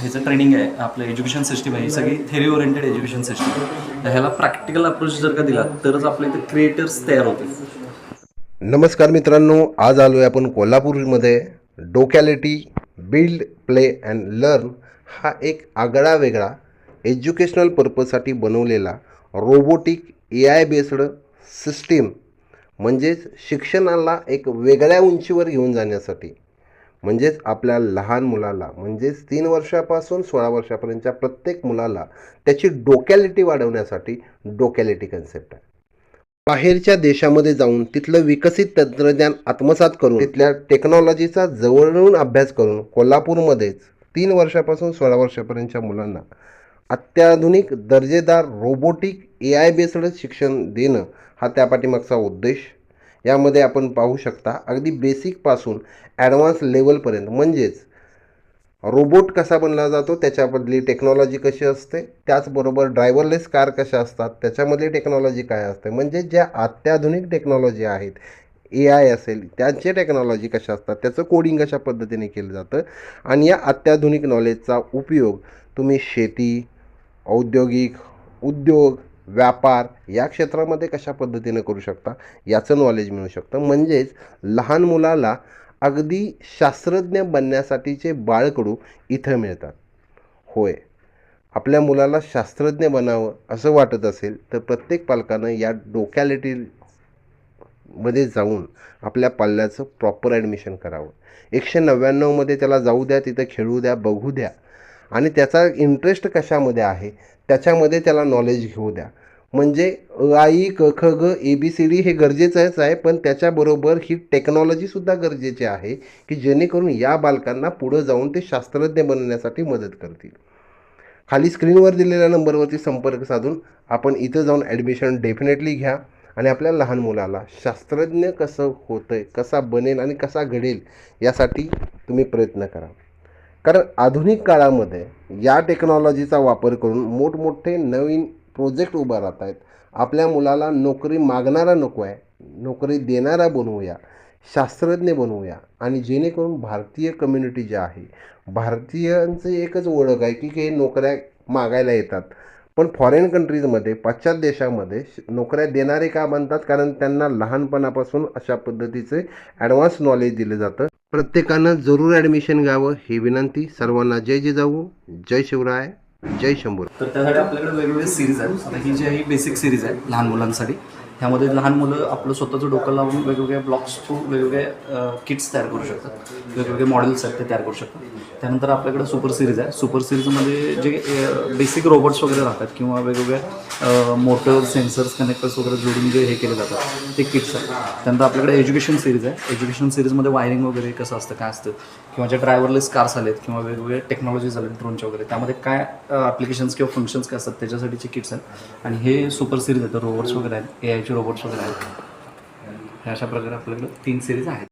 ह्याचं ट्रेनिंग आहे आपलं एज्युकेशन सिस्टीम आहे ही सगळी थेरी ओरिएंटेड एज्युकेशन सिस्टीम आहे. तर ह्याला प्रॅक्टिकल अप्रोच जर का दिला तरच आपल्या इथे क्रिएटर्स तयार होतील. नमस्कार मित्रांनो आज आलो आहे आपण कोल्हापूरमध्ये. डोकॅलिटी बिल्ड प्ले अँड लर्न हा एक आगळा वेगळा एज्युकेशनल पर्पजसाठी बनवलेला robotic A I based system म्हणजेच शिक्षणाला एक वेगळ्या उंचीवर घेऊन जाण्यासाठी. म्हणजेच आपल्या लहान मुलाला म्हणजेच तीन वर्षापासून सोळा वर्षापर्यंतच्या प्रत्येक मुलाला त्याची डोकॅलिटी वाढवण्यासाठी डोकॅलिटी कन्सेप्ट आहे. बाहेरच्या देशामध्ये जाऊन तिथलं विकसित तंत्रज्ञान आत्मसात करून तिथल्या टेक्नॉलॉजीचा जवळून अभ्यास करून कोल्हापूरमध्येच तीन वर्षापासून सोळा वर्षापर्यंतच्या मुलांना अत्याधुनिक दर्जेदार रोबोटिक ए आय बेस्ड शिक्षण देणं हा त्या पाठीमागचा उद्देश यामध्ये आपण पाहू शकता अगदी बेसिकपासून ॲडव्हान्स लेवलपर्यंत म्हणजेच रोबोट कसा बनला जातो त्याच्यामधली टेक्नॉलॉजी कशी असते त्याचबरोबर ड्रायव्हरलेस कार कशा असतात त्याच्यामधली टेक्नॉलॉजी काय असते. म्हणजे ज्या अत्याधुनिक टेक्नॉलॉजी आहेत ए आय असेल त्यांचे टेक्नॉलॉजी कशा असतात त्याचं कोडिंग कशा पद्धतीने केलं जातं आणि या अत्याधुनिक नॉलेजचा उपयोग तुम्ही शेती औद्योगिक उद्योग व्यापार या क्षेत्रामध्ये कशा पद्धतीनं करू शकता याचं नॉलेज मिळू शकतं. म्हणजेच लहान मुलाला अगदी शास्त्रज्ञ बनण्यासाठीचे बाळकडू इथं मिळतात. होय आपल्या मुलाला शास्त्रज्ञ बनावं असं वाटत असेल तर प्रत्येक पालकानं या डोक्यालिटी मध्ये जाऊन आपल्या पाल्याचं प्रॉपर ॲडमिशन करावं. एकशे नव्याण्णवमध्ये त्याला जाऊ द्या तिथं खेळू द्या बघू द्या आणि त्याचा इंटरेस्ट कशामध्ये आहे? त्याच्यामध्ये त्याला नॉलेज घेऊ द्या. म्हणजे अ, आई क ख ग ए बी सी डी हे गरजेचंच आहे पण त्याच्याबरोबर ही टेक्नॉलॉजीसुद्धा गरजेची आहे की जेणेकरून या बालकांना पुढं जाऊन ते शास्त्रज्ञ बनण्यासाठी मदत करतील. खाली स्क्रीनवर दिलेल्या नंबरवरती संपर्क साधून आपण इथं जाऊन ॲडमिशन डेफिनेटली घ्या आणि आपल्या लहान मुलाला शास्त्रज्ञ कसं होतं आहे कसा बनेल आणि कसा घडेल यासाठी तुम्ही प्रयत्न करा. कारण आधुनिक काळामध्ये या टेक्नॉलॉजीचा वापर करून मोठमोठे नवीन प्रोजेक्ट उभा राहत आहेत. आपल्या मुलाला नोकरी मागणारा नको आहे नोकरी देणारा बनवूया शास्त्रज्ञ बनवूया आणि जेणेकरून भारतीय कम्युनिटी जी आहे भारतीयांचं एकच ओळख आहे की हे नोकऱ्या मागायला येतात. पण फॉरेन कंट्रीजमध्ये पाश्चात्य देशामध्ये श- नोकऱ्या देणारे का बनतात? कारण त्यांना लहानपणापासून अशा पद्धतीचे ॲडव्हान्स नॉलेज दिलं जातं. प्रत्येकानं जरूर ॲडमिशन घ्यावं ही विनंती. सर्वांना जय जिजाऊ जय शिवराय जय शंभू तर त्यासाठी आपल्याकडे वेगवेगळ्या सिरीज आहेत. आता ही जी आहे बेसिक सिरीज आहे लहान मुलांसाठी. ह्यामध्ये लहान मुलं आपलं स्वतःचं डोकं लावून वेगवेगळ्या ब्लॉक्स थ्रू वेगवेगळ्या किट्स तयार करू शकतात. वेगवेगळे मॉडेल्स आहेत ते तयार करू शकतात. त्यानंतर आपल्याकडे सुपर सिरीज आहे. सुपर सिरीजमध्ये जे बेसिक रोबोट्स वगैरे राहतात किंवा वेगवेगळ्या मोटर सेन्सर्स कनेक्टर्स वगैरे जोडून जे हे केले जातात ते किट्स आहेत. त्यानंतर आपल्याकडे एज्युकेशन सिरीज आहे. एज्युकेशन सिरीजमध्ये वायरिंग वगैरे कसं असतं काय असतं किंवा जे ड्रायव्हरलेस कार्स आलेत किंवा वेगवेगळे टेक्नॉलॉजीज आलेत ड्रोनच्या वगैरे त्यामध्ये काय ॲप्लिकेशन्स किंवा फंक्शन्स काय असतात त्याच्यासाठीचे किट्स आहेत. आणि हे सुपर सिरीज आहेत. रोबोट्स वगैरे आहेत. ए आय रोबोट्स वगैरे आहेत. ह्या अशा प्रकारे आपल्याकडं तीन सिरीज आहेत.